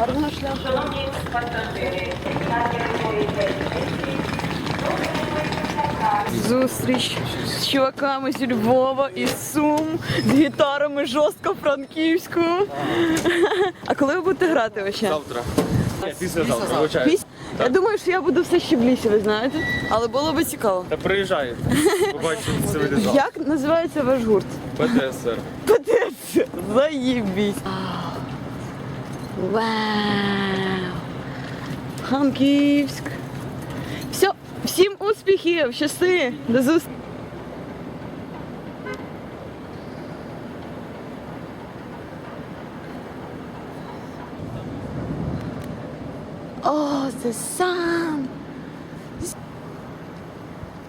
Гарного шляху. Зустріч з чуваками з Львова і Сум, з гітарами жорстко франківську. А коли ви будете грати вообще? Завтра. Ні, післязавтра, вибачаю. Я думаю, що я буду все ще в лісі, ви знаєте. Але було би цікаво. Та приїжджаєте. Побачимо цивілізацію. Як називається ваш гурт? ПТСР. ПТС. Заєбісь. Вау. Франківськ. Все, всім успіхів, щасти, до зустрічі. О, the sun.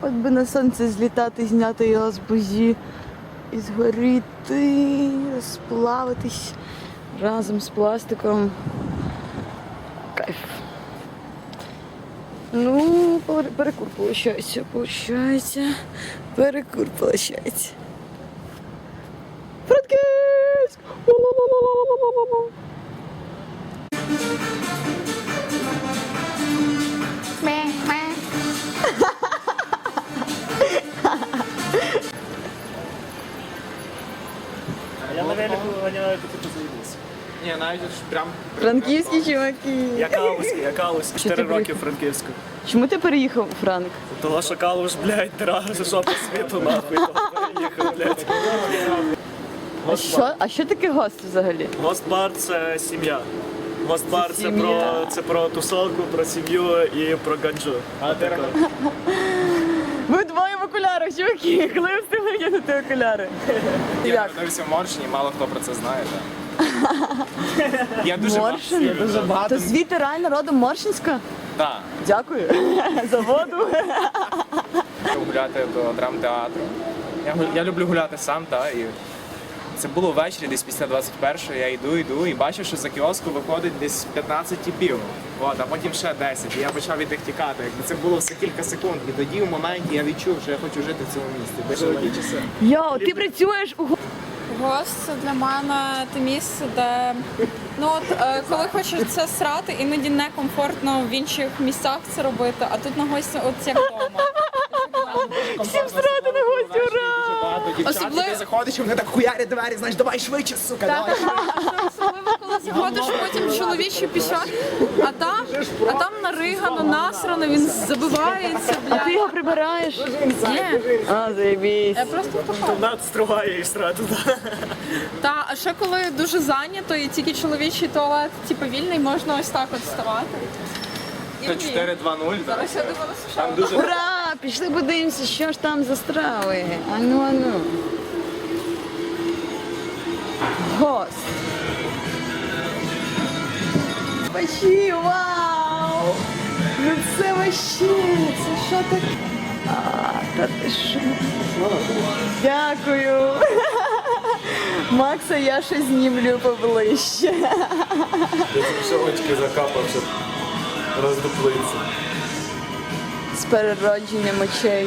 От би на сонце злітати, зняти його з бузі і згоріти, розплавитись разом з пластиком. Кайф. Ну, пере- перекур получається, получається. Перекур получається. Франківськ! Я на велику ганяю, то типу заїбався. Ні, навіть прям. Франківські чуваки. Я калуський, я калуський. Що ти Чотири роки в Франківську. Чому ти переїхав у Франк? Того, що калуш, блядь, дорога за що по світу, нахуй. Переїхав, блядь. А що, а що таке гост взагалі? Гостбар – це сім'я. Гостбар Це сім'я. про, це про тусовку, про сім'ю і про ганджу. А тако. Ви двоє в окулярах, чуваки. Коли ви встигли вдягнути окуляри? Я Як? народився в Моршині, мало хто про це знає. Так. Я дуже Моршин? багато, дуже багато. То звідти реально родом Моршинська? Так, Дякую за воду. гуляти до драмтеатру. Я, гу- я люблю гуляти сам, та, і це було ввечері, десь після 21-го, я йду, йду і бачу, що за кіоску виходить десь 15 типів. От, а потім ще 10. І я почав від них тікати. Якби це було все кілька секунд. І тоді в моменті я відчув, що я хочу жити в цьому місті. Більше такі часи. Йо, ти працюєш у Гост це для мене те місце, де ну от е, коли хочеться срати, іноді некомфортно в інших місцях це робити, а тут на гості от як вдома. Всім срати на гості, ура! Особливо- ти заходиш, і вони так хуярять двері, знаєш, давай швидше, сука, давай. Особливо, коли заходиш потім в чоловічий пішак, а там, а там наригано, насрано, він забивається, А ти його прибираєш? Ні, А, заєбісь. я просто втопаю. Над стругає і срати. Та, а ще коли дуже зайнято і тільки чоловічий туалет, типу вільний, можна ось так от вставати. Це 4-2-0, так. Зараз я дивилася, що Там дуже Ура! Пішли подивимося, що ж там за страви. Ану, ану. Гост. Вообще, вау! Ну це вообще, це що таке? А, та ти що? Дякую. Макса я ще знімлю поближче. Я ще очки закапав, щоб роздуплитися. З переродженням очей.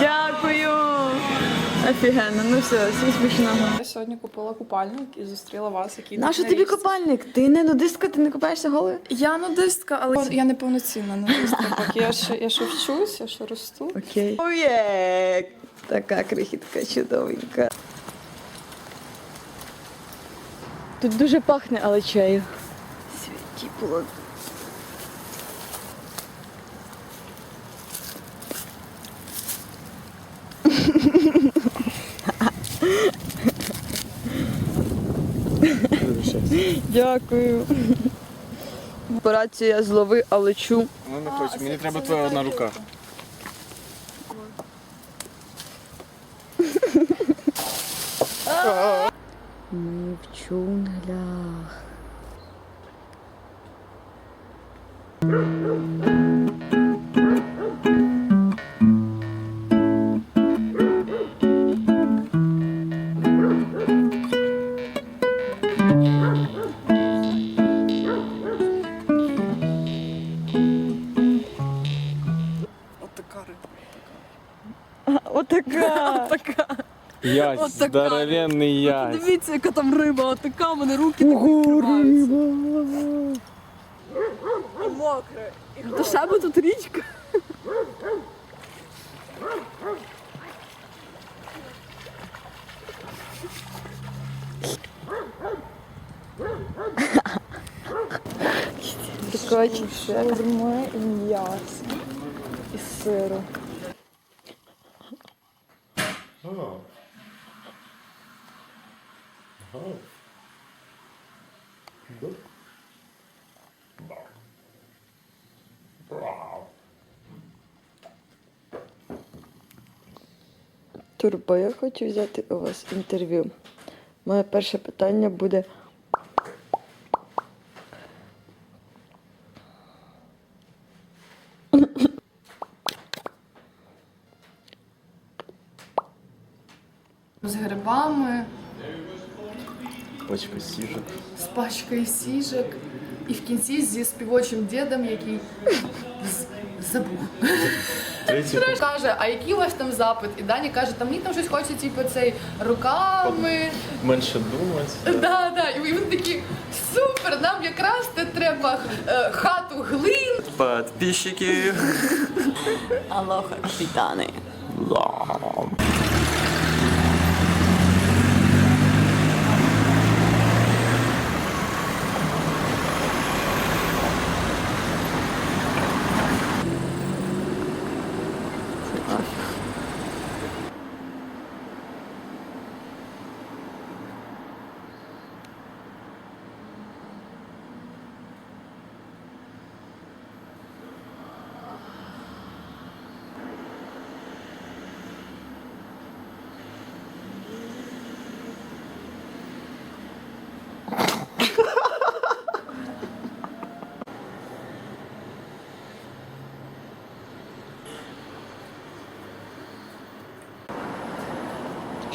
Дякую. Офігенно, ну все, всім смачного. Я сьогодні купила купальник і зустріла вас, який Нащо тобі наріс. копальник? Ти не нудистка, ти не купаєшся голою? Я нудистка, але я не повноцінна нудистка. Поки я ще я ще вчусь, я ще росту. Окей. Оє! Така крихітка чудовенька. Тут дуже пахне, але чаю. Святі плоди. Дякую. Операція злови, а лечу. Ну не хочу, мені треба твоя одна рука. Ми в джунглях. От така риба. Отака. Отака. Ясь, От така. здоровенний ясь. Дивіться, яка там риба, от така в мене руки так відкриваються. І мокре. І до себе тут річка. Такочі шаурма і м'ясо. Сиру. Турбо, я хочу взяти у вас інтерв'ю. Моє перше питання буде. Пачка сіжок. з пачкою сіжок, і в кінці зі співочим дідом, який забув. Третій Каже, а який у вас там запит? І Даня каже, там мені там щось хочеться, типу, цей руками. менше думати. Да, да. І він такий, супер, нам якраз те треба е, хату глин. Подписчики. Алоха, капітани.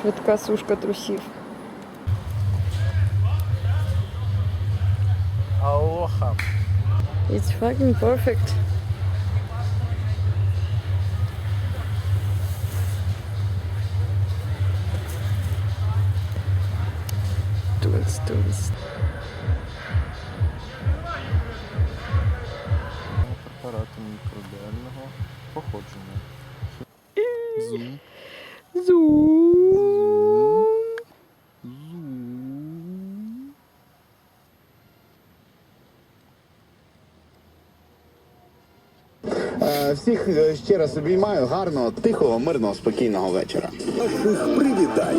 Швидка сушка трусів. Алоха. It's fucking perfect. Тунц, тунц. Препарату мікробіального походження. Зум. Зум. Е, Всіх е, ще раз обіймаю гарного, тихого, мирного, спокійного вечора. Привітай.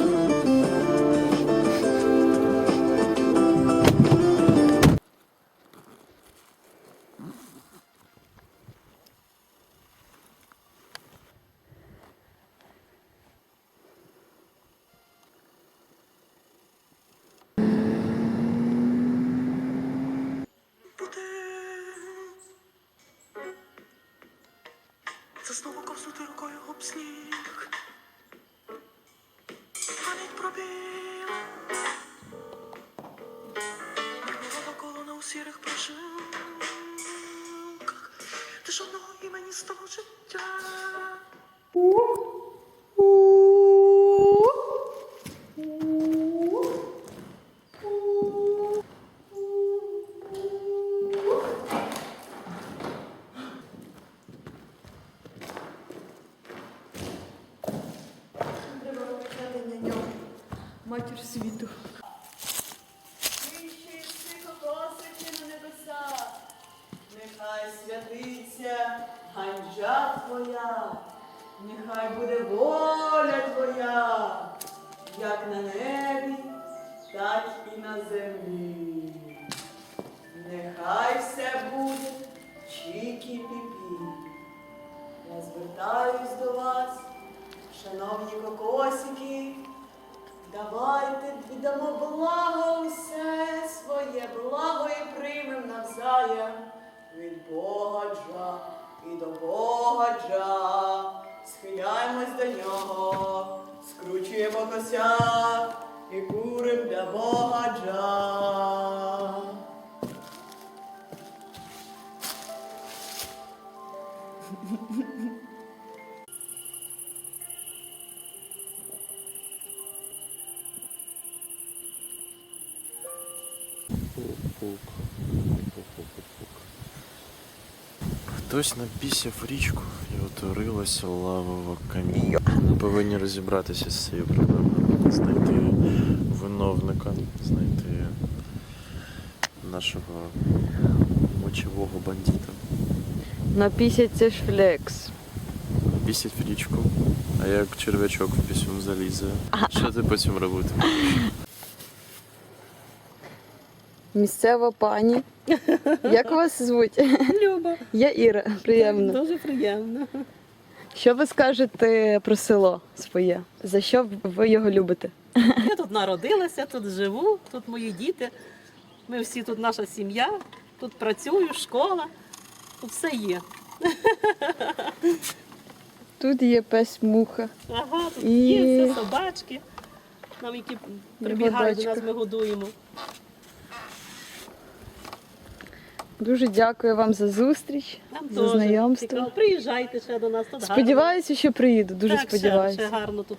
Знову ковзнути рукою об сніг. Пам'ять пробіла. Марнувала навколо на усірих сірих прожилках. Ти жодного імені з того життя. Нехай святиться ганджа твоя, нехай буде воля твоя, як на небі, так і на землі. Нехай все буде чікі-піпі. Я звертаюсь до вас, шановні кокосики, давайте віддамо благо усе своє благо і приймем навзаєм від Бога Джа і до Бога Джа Схиляємось до нього, скручуємо кося і курим для Богаджа. Пук, пук, пук, пук, пук. Хтось напісяв річку і утворилася лавова каміння. Ми повинні розібратися з цією проблемою. Знайти виновника, знайти нашого мочевого бандита. Напісять це ж флекс. Пісять в річку, а як черв'ячок в пісюн залізе. Що ти потім робитимеш? Місцева пані. Як вас звуть? Люба, Я Іра. Приємно. дуже приємно. Що ви скажете про село своє? За що ви його любите? Я тут народилася, тут живу, тут мої діти. Ми всі тут наша сім'я, тут працюю, школа, тут все є. Тут є пес муха. Ага, тут І- є все, собачки. Нам які прибігають до нас, ми годуємо. Дуже дякую вам за зустріч, Нам за теж знайомство. цікаво. Приїжджайте ще до нас. Тут гарно. Сподіваюся, що приїду. Дуже так, ще- сподіваюся. Ще гарно тут.